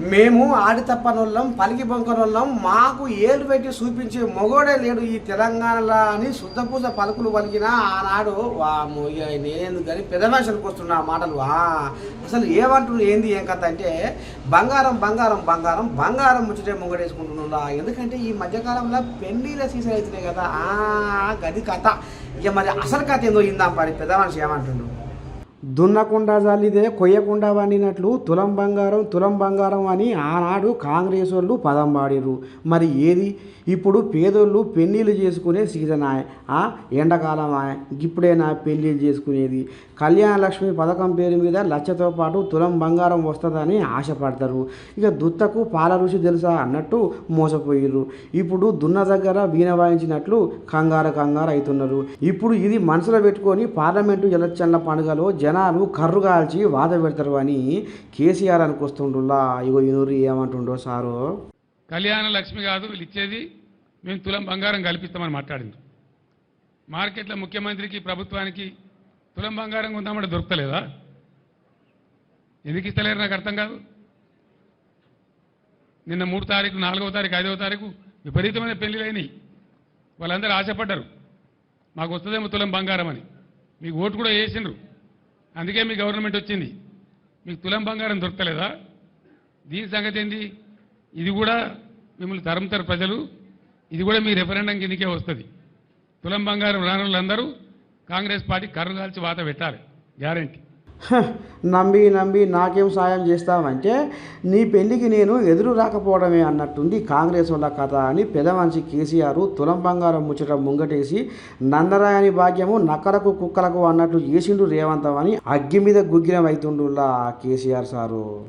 మేము ఆడి తప్పనోళ్ళం పలికి బొంకనోళ్ళం. మాకు ఏలు పెట్టి చూపించే మొగోడే లేడు ఈ తెలంగాణలో అని శుద్ధపూజ పలుకులు పలికిన ఆనాడు నేను కానీ పెద్ద భాషలకు వస్తున్నా మాటలు. అసలు ఏమంటున్నారు ఏంది ఏం కథ అంటే బంగారం బంగారం బంగారం బంగారం ముచ్చటే మొగడేసుకుంటున్నా ఎందుకంటే ఈ మధ్యకాలంలో పెళ్ళిల సీసన్ అవుతున్నాయి కదా గది కథ. ఇక మరి అసలు కథ ఏందో ఇందాం పడి పెద్ద మనిషి ఏమంటుండు? దున్నకుండా జల్లిదే కొయ్యకుండా వండినట్లు తులం బంగారం తులం బంగారం అని ఆనాడు కాంగ్రెస్ వాళ్ళు పదం పాడిర్రు. మరి ఏది? ఇప్పుడు పేదోళ్ళు పెళ్ళిళ్ళు చేసుకునే సీజన్ ఆ ఎండాకాలం ఆయ. ఇప్పుడేనా పెళ్ళిళ్ళు చేసుకునేది. కళ్యాణ లక్ష్మి పథకం పేరు మీద లచ్చతో పాటు తులం బంగారం వస్తుందని ఆశపడతారు. ఇక దుత్తకు పాల రుచి తెలుసా అన్నట్టు మోసపోయిర్రు. ఇప్పుడు దున్న దగ్గర వీణ వాయించినట్లు కంగారు కంగారు అవుతున్నారు. ఇప్పుడు ఇది మనసులో పెట్టుకొని పార్లమెంటు ఎలక్షన్ల పండుగలో జనాలు కర్రు కాల్చి వాద పెడతారు అని కేసీఆర్ అనుకొస్తుండ్రులా ఇగో ఇనూరి ఏమంటుండో సారు? కళ్యాణ లక్ష్మి కాదు వీళ్ళు ఇచ్చేది మేము తులం బంగారం కల్పిస్తామని మాట్లాడింది. మార్కెట్లో ముఖ్యమంత్రికి ప్రభుత్వానికి తులం బంగారం కొందామంటే దొరకలేదా ఎందుకు ఇస్తలేరు నాకు అర్థం కాదు. నిన్న మూడు తారీఖు నాలుగవ తారీఖు ఐదవ తారీఖు విపరీతమైన పెళ్ళిలైనవి వాళ్ళందరూ ఆశపడ్డారు మాకు వస్తుందేమో తులం బంగారం అని. మీకు ఓటు కూడా వేసిండ్రు. అందుకే మీ గవర్నమెంట్ వచ్చింది. మీకు తులం బంగారం దొరకలేదా? దీని సంగతి ఏంది? ఇది కూడా మిమ్మల్ని తరుముతారు ప్రజలు. ఇది కూడా మీ రెఫరెండం కిందకే వస్తుంది. తులం బంగారం రాని వాళ్ళందరూ కాంగ్రెస్ పార్టీ కర్రగాల్చి వాత పెట్టాలి. గ్యారంటీ నమ్మి నమ్మి నాకేం సాయం చేస్తావంటే నీ పెళ్ళికి నేను ఎదురు రాకపోవడమే అన్నట్టుంది కాంగ్రెస్ వాళ్ళ కథ అని పెదమనిషి కేసీఆర్ తులం బంగారం ముచ్చట ముంగటేసి నందరాయని భాగ్యము నక్కలకు కుక్కలకు అన్నట్లు చేసిండు రేవంతం అని అగ్గి మీద గుగ్గిరం అవుతుండులా కేసీఆర్ సారు.